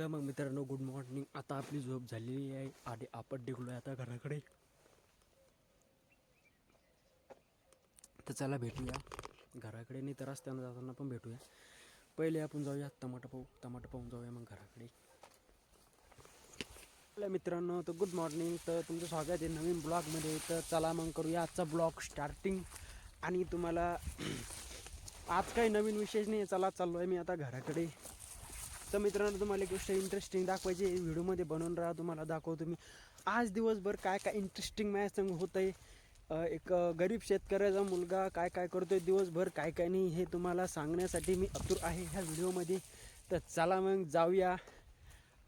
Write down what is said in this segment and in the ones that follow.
तर मग मित्रांनो गुड मॉर्निंग आता आपली झोप झालेली आहे आणि आपण निघलो आता घराकडे. तर चला भेटूया. घराकडे नाही तर रस्त्यानं जाताना पण भेटूया. पहिले आपण जाऊया टमाटा पाहू. टमाटा पाहून जाऊया मग घराकडे. आपल्या मित्रांनो तर गुड मॉर्निंग तर तुमचं स्वागत आहे नवीन ब्लॉगमध्ये. तर चला मग करूया आजचा ब्लॉग स्टार्टिंग आणि तुम्हाला आज काही नवीन विशेष नाही. चला चाललो आहे मी आता घराकडे. तर मित्रांनो तुम्हाला एक गोष्ट इंटरेस्टिंग दाखवायची व्हिडिओमध्ये बनवून राहा तुम्हाला दाखवतो मी. आज दिवसभर काय काय इंटरेस्टिंग मॅच संग होत आहे एक गरीब शेतकऱ्याचा मुलगा काय काय करतो आहे दिवसभर काय काय नाही हे तुम्हाला सांगण्यासाठी मी अतुर आहे ह्या व्हिडिओमध्ये. तर चला मग जाऊया.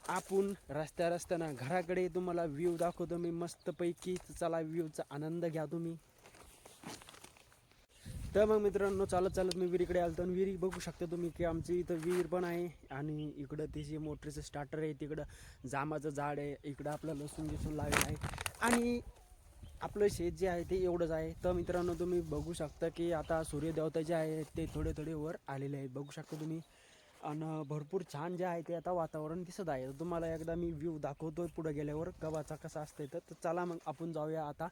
आपण रस्त्या रस्त्यानं घराकडे तुम्हाला व्ह्यू दाखवतो मी मस्तपैकी. चला व्ह्यूचा आनंद घ्या तुम्ही. तर मग मित्रांनो चालत चालत मी विहिरीकडे आलो तर विहिरी बघू शकता तुम्ही की आमची इथं विहीर पण आहे आणि इकडं तिची मोटरीचं स्टार्टर आहे तिकडं जामाचं झाड आहे इकडं आपलं लसूण बिसून लावलेलं आहे. आणि आपलं शेत जे आहे ते एवढंच आहे. तर मित्रांनो तुम्ही बघू शकता की आता सूर्यदेवता जे आहे ते थोडे थोडे वर आलेले आहेत. बघू शकता तुम्ही. आणि भरपूर छान जे आहे ते आता वातावरण दिसत आहे. तुम्हाला एकदा मी व्ह्यू दाखवतो पुढे गेल्यावर गव्हाचा कसा असतं तर चला मग आपण जाऊया आता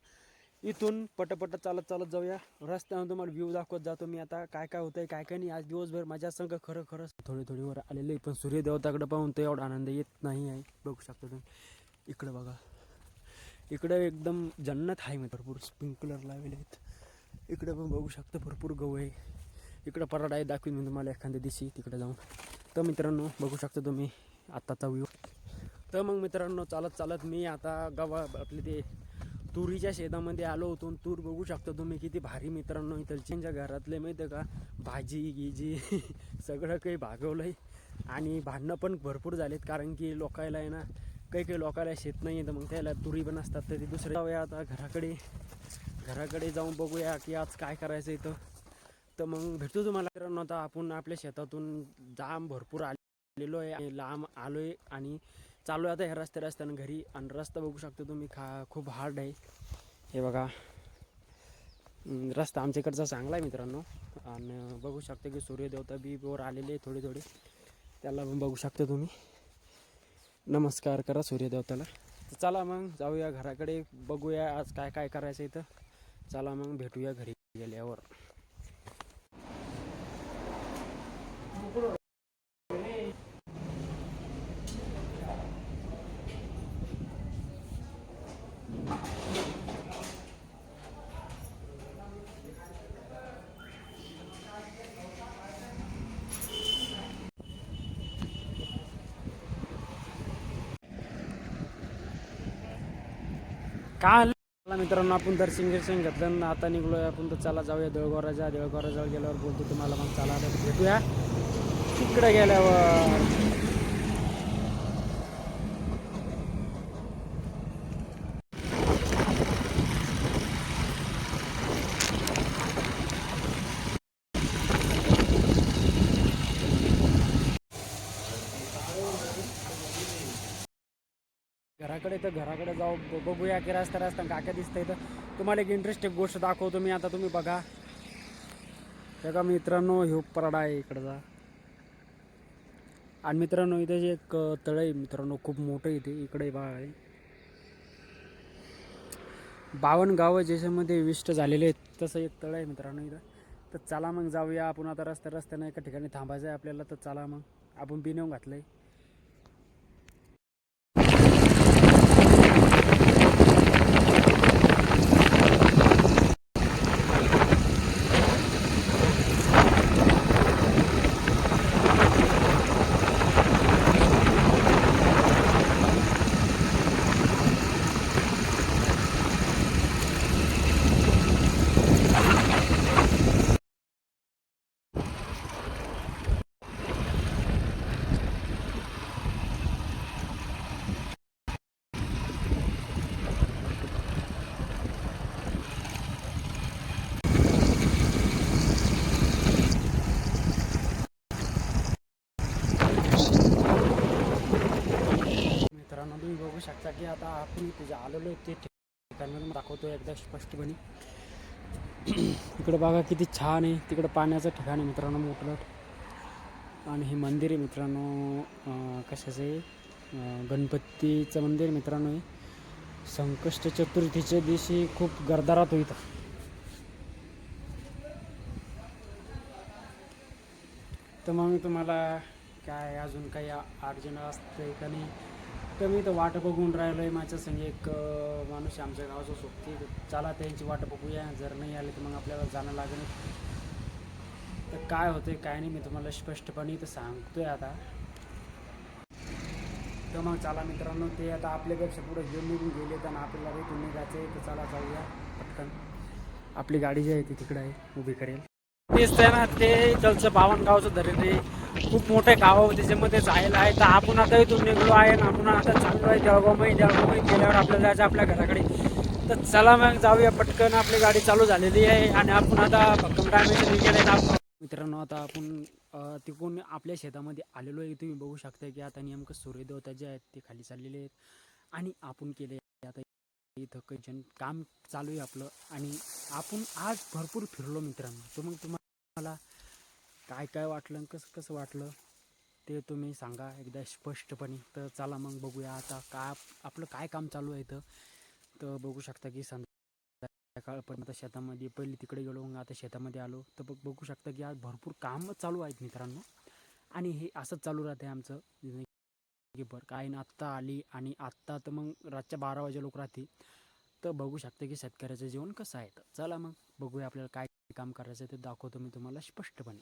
इथून पटपट चालत चालत जाऊया. रस्त्यावर तुम्हाला व्ह्यू दाखवत जातो मी आता. काय काय होतंय काय काय नाही. आज दिवसभर माझ्या संघ खरं खरंच थोडी थोडी वर आलेले पण सूर्यदेवताकडे पाहून तर एवढा आनंद येत नाही आहे. बघू शकतो तुम्ही. इकडं बघा. इकडं एकदम जन्नत आहे मी. भरपूर स्प्रिंकलर लावलेले आहेत. इकडं पण बघू शकतो भरपूर गहू आहे. इकडं पराडा आहे. दाखवीन मी तुम्हाला एखाद्या दिवशी तिकडे जाऊन. तर मित्रांनो बघू शकता तुम्ही आत्ताचा व्ह्यू तर मग मित्रांनो चालत चालत मी आता गावा आपले ते तुरीच्या शेतामध्ये आलो होतो तूर बघू शकता तुम्ही किती भारी मित्रांनो. इथलच्या घरातले माहिती आहे का भाजी गिजी सगळं काही भागवलं आहे आणि भांडणं पण भरपूर झालेत कारण की लोकायला आहे ना काही काही लोकायला शेत नाही तर मग त्याला तुरी पण असतात तर ते जाऊया आता घराकडे. घराकडे जाऊन बघूया की आज काय करायचं इथं. तर मग भेटू तुम्हाला मित्रांनो. आता आपण आपल्या शेतातून जाम भरपूर आलेलो आहे आणि लांब आलो आहे आणि चालू आहे आता ह्या रस्त्या रस्त्यानं घरी. आणि रस्ता बघू शकता तुम्ही खा खूप हार्ड आहे. हे बघा. रस्ता आमच्या इकडचा चांगला आहे मित्रांनो. आणि बघू शकता की सूर्यदेवता बी वर आलेले थोडे थोडे त्याला पण बघू शकता तुम्ही. नमस्कार करा सूर्यदेवताला. तर चला मग जाऊया घराकडे बघूया आज काय काय करायचं इथं. चला मग भेटूया घरी गेल्यावर. काय चला मित्रांनो आपण दर्शन गिर्शन घेतलं आता निघलो आपण तर चला जाऊया देळगोराच्या देळगोराजवळ गेल्यावर बोलतो तुम्हाला मग चला आता भेटूया. तिकडे गेल्यावर. घराकडे तर घराकडे जाऊ बघूया की रस्ता रस्ता काका दिसतंय तर तुम्हाला एक इंटरेस्टिंग गोष्ट दाखवतो मी आता तुम्ही बघा. बघा मित्रांनो ह्यो पराडा आहे इकडचा आणि मित्रांनो इथे जे एक तळ आहे मित्रांनो खूप मोठं इथे इकडे बाळ आहे. बावन्न गावं ज्याच्यामध्ये विष्ट झालेले आहेत तसं एक तळ आहे मित्रांनो इथं. तर चला मग जाऊया आपण आता रस्त्या रस्त्यानं एका ठिकाणी थांबायचं आहे आपल्याला तर चला मग. आपण बी घातलं आहे मित्रांनो तुम्ही आता आपण तुझ्या आलेलो आहे ते ठिकाण दाखवतो एकदा स्पष्टपणे. इकडं बघा किती छान आहे तिकडं पाण्याचं ठिकाण आहे मित्रांनो मोठं आणि हे मंदिर आहे मित्रांनो कशाचं आहे? गणपतीचं मंदिर मित्रांनो आहे संकष्ट चतुर्थीच्या दिवशी खूप गर्दारात होईल तर मग तुम्हाला काय अजून काही अडचण असते का नाही? तर मी तर वाट बघून राहिलो आहे माझ्या संग एक माणूस आहे आमच्या गावाचा सोबती चला त्यांची वाट बघूया. जर नाही आले तर मग आपल्याला जाणं लागेल. तर काय होते काय नाही मी तुम्हाला स्पष्टपणे तर सांगतोय आता. तर मग चला मित्रांनो ते आता आपल्यापेक्षा पुढे घेऊन निघून गेले तर आपल्याला तुम्ही निघायचं आहे तर चला जाऊया पटकन. आपली गाडी जी आहे ती तिकडे आहे उभी करेल. तेच ते ना ते इथलचं बावनगावचं धरण आहे. खूप मोठं गाव आहे, त्याच्यामध्ये जायला आहे. तर आपण आता इथून निघलो आहे आणि आपण आता चाललो आहे जळगावमध्ये. जळगावमध्ये गेल्यावर आपल्याला जायचं आपल्या घराकडे. तर चला मग जाऊया पटकन. आपली गाडी चालू झालेली आहे आणि आपण आता भक्कम टायमाच्या मित्रांनो आता आपण तिकडून आपल्या शेतामध्ये आलेलो आहे. तुम्ही बघू शकता की आता नेमकं सूर्यदेवता जे आहेत ते खाली चाललेले आहेत. आणि आपण केले आता इथं काही काम चालू आहे आपलं. आणि आपण आज भरपूर फिरलो मित्रांनो. तर मग तुम्हाला काय काय वाटलं कसं कसं वाटलं ते तुम्ही सांगा. एकदा स्पष्टपणे तर चला मग बघूया आता काय आपलं काय काम चालू आहे इथं. तर बघू शकता की संध्याकाळपर्यंत शेतामध्ये पहिले तिकडे गेलो मग आता शेतामध्ये आलो. तर बघ बघू शकता की आज भरपूर कामं चालू आहेत मित्रांनो. आणि हे असंच चालू राहते आमचं. की बरं काय ना आत्ता आली आणि आत्ता तर मग रातच्या बारा वाजे लोक राहते तर बघू शकता की शेतकऱ्याचं जीवन कसं आहे. तर चला मग बघूया आपल्याला काय काम करायचं आहे ते दाखवतो मी तुम्हाला स्पष्टपणे.